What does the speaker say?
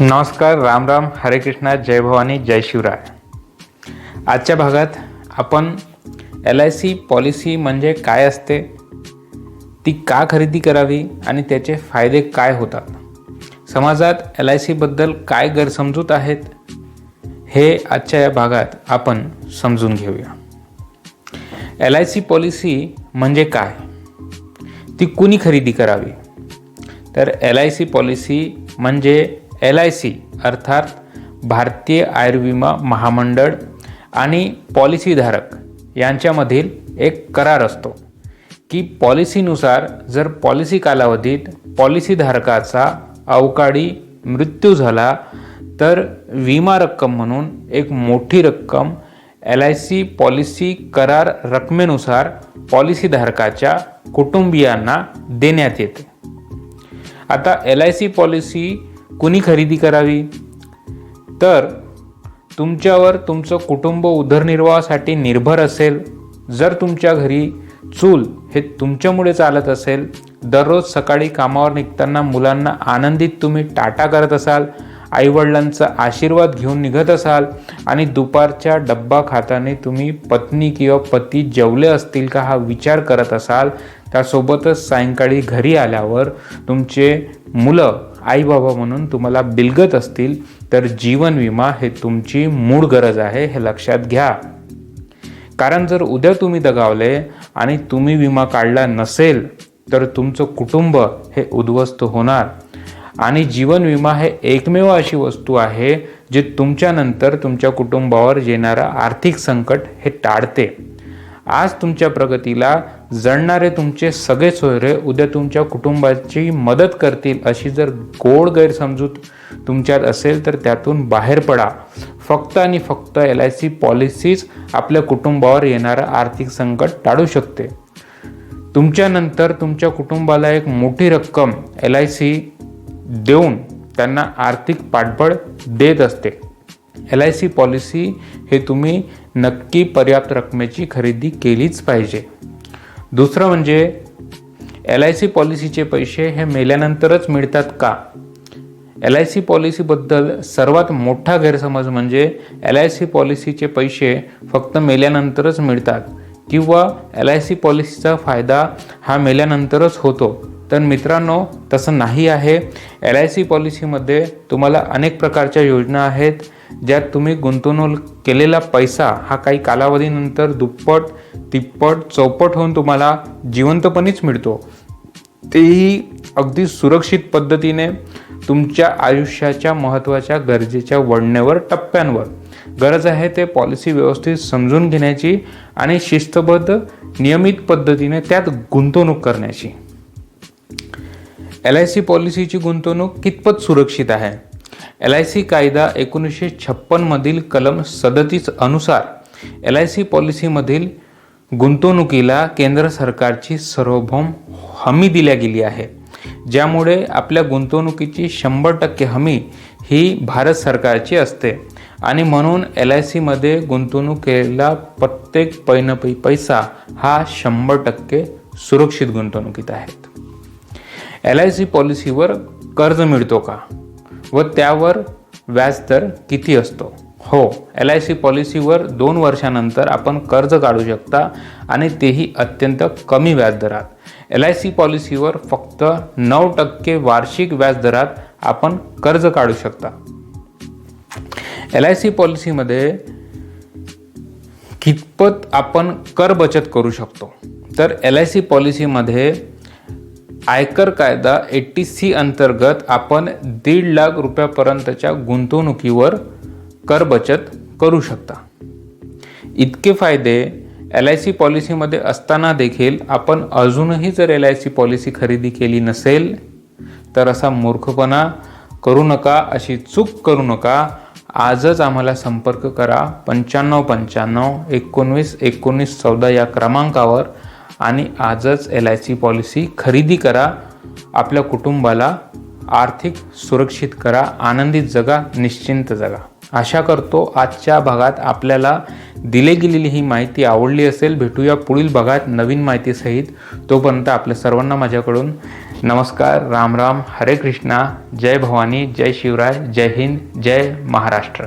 नमस्कार राम राम हरे कृष्णा जय भवानी जय शिवराय. आजच्या भागात आपण एल आय सी पॉलिसी म्हणजे काय असते ती का खरेदी करावी आणि त्याचे फायदे काय होतात? समाजात एल आय सीबद्दल काय गैरसमजूत आहेत हे आजच्या या भागात आपण समजून घेऊया. एल आय सी पॉलिसी म्हणजे काय? ती कुणी खरेदी करावी? तर एल आय सी पॉलिसी म्हणजे एल आय सी अर्थात भारतीय आयुर्विमा महामंडळ आणि पॉलिसीधारक यांच्यामधील एक करार असतो की पॉलिसीनुसार जर पॉलिसी कालावधीत पॉलिसीधारकाचा अवकाळी मृत्यू झाला तर विमा रक्कम म्हणून एक मोठी रक्कम एल आय सी पॉलिसी करार रकमेनुसार पॉलिसीधारकाच्या कुटुंबियांना देण्यात येते. आता एल आय सी पॉलिसी कुणी खरेदी करावी? तर तुमच्यावर तुमचं कुटुंब उदरनिर्वाहासाठी निर्भर असेल. जर तुमच्या घरी चूल हे तुमच्यामुळे चालत असेल दररोज सकाळी कामावर निघताना मुलांना आनंदित तुम्ही टाटा करत असाल आईवडिलांचा आशीर्वाद घेऊन निघत असाल आणि दुपारच्या डब्बा खाताने तुम्ही पत्नी किंवा पती जेवले असतील का हा विचार करत असाल त्यासोबतच सायंकाळी घरी आल्यावर तुमचे मुलं आई बाबा म्हणून तुम्हाला बिलगत असतील तर जीवन विमा हे तुमची मूळ गरज आहे हे लक्षात घ्या. कारण जर उद्या तुम्ही दगावले आणि तुम्ही विमा काढला नसेल तर तुमचं कुटुंब हे उद्ध्वस्त होणार. आणि जीवन विमा हे एकमेव अशी वस्तू आहे जे तुमच्यानंतर तुमच्या कुटुंबावर येणारं आर्थिक संकट हे टाळते. आज तुमच्या प्रगतीला जळणारे तुमचे सगळे सोयरे उद्या तुमच्या कुटुंबाची मदत करतील अशी जर गोड गैरसमजूत तुमच्यात असेल तर त्यातून बाहेर पडा. फक्त आणि फक्त एल आय सी पॉलिसीज आपल्या कुटुंबावर येणारं आर्थिक संकट टाळू शकते. तुमच्यानंतर तुमच्या कुटुंबाला एक मोठी रक्कम एल आय सी देऊन त्यांना आर्थिक पाठबळ देत असते. एल आय सी पॉलिसी हे तुम्ही नक्की पर्याप्त रकमेची खरेदी केलीच पाहिजे. दुसरं म्हणजे एल आय सी पॉलिसीचे पैसे हे मेल्यानंतरच मिळतात का? एल आय सी पॉलिसीबद्दल सर्वात मोठा गैरसमज म्हणजे एल आय सी पॉलिसीचे पैसे फक्त मेल्यानंतरच मिळतात किंवा एल आय सी पॉलिसीचा फायदा हा मेल्यानंतरच होतो. तर मित्रांनो तसं नाही आहे. एल आय सी पॉलिसीमध्ये तुम्हाला अनेक प्रकारच्या योजना आहेत. ज्यात तुम्ही गुंतवणूक केलेला पैसा हा काही कालावधीनंतर दुप्पट तिप्पट चौपट होऊन तुम्हाला जिवंतपणीच मिळतो. तेही अगदी सुरक्षित पद्धतीने तुमच्या आयुष्याच्या महत्त्वाच्या गरजेच्या वळण्यावर टप्प्यांवर. गरज आहे ते पॉलिसी व्यवस्थित समजून घेण्याची आणि शिस्तबद्ध नियमित पद्धतीने त्यात गुंतवणूक करण्याची. एल आय सी पॉलिसीची गुंतवणूक कितपत सुरक्षित आहे? एल आय सी कायदा एकोणीसशे छप्पनमधील कलम सदतीस अनुसार एल आय सी पॉलिसीमधील गुंतवणुकीला केंद्र सरकारची सार्वभौम हमी दिल्या गेली आहे. ज्यामुळे आपल्या गुंतवणुकीची शंभर टक्के हमी ही भारत सरकारची असते. आणि म्हणून एल आय सीमध्ये गुंतवणूक केलेला प्रत्येक पैनपै पैसा हा शंभर टक्के सुरक्षित गुंतवणुकीत आहेत एल आय सी पॉलिसीवर कर्ज मिळतो का? व त्यावर व्याजदर किती असतो? हो एल आय सी पॉलिसीवर दोन वर्षानंतर आपण कर्ज काढू शकता आणि तेही अत्यंत कमी व्याजदरात. एल आय सी पॉलिसीवर फक्त नऊ टक्के वार्षिक व्याजदरात आपण कर्ज काढू शकता. एल आय सी पॉलिसीमध्ये कितपत आपण कर बचत करू शकतो? तर एल आय सी पॉलिसीमध्ये आयकर कायदा एट्टी सी अंतर्गत आपण दीड लाख रुपयापर्यंतच्या गुंतवणुकीवर कर बचत करू शकता. इतके फायदे एल आय सी पॉलिसीमध्ये असताना देखील आपण अजूनही जर एल आय सी पॉलिसी खरेदी केली नसेल तर असा मूर्खपणा करू नका अशी चूक करू नका. आजच आम्हाला संपर्क करा पंच्याण्णव पंच्याण्णव एकोणवीस एकोणीस चौदा या क्रमांकावर. आणि आजच एल आय सी पॉलिसी खरेदी करा. आपल्या कुटुंबाला आर्थिक सुरक्षित करा आनंदित जगा निश्चिंत जगा. आशा करतो आजच्या भागात आपल्याला दिली गेलेली ही माहिती आवडली असेल. भेटूया पुढील भागात नवीन माहितीसहित तोपर्यंत आपल्या सर्वांना माझ्याकडून नमस्कार राम राम हरे कृष्णा जय भवानी जय शिवराय जय हिंद जय महाराष्ट्र.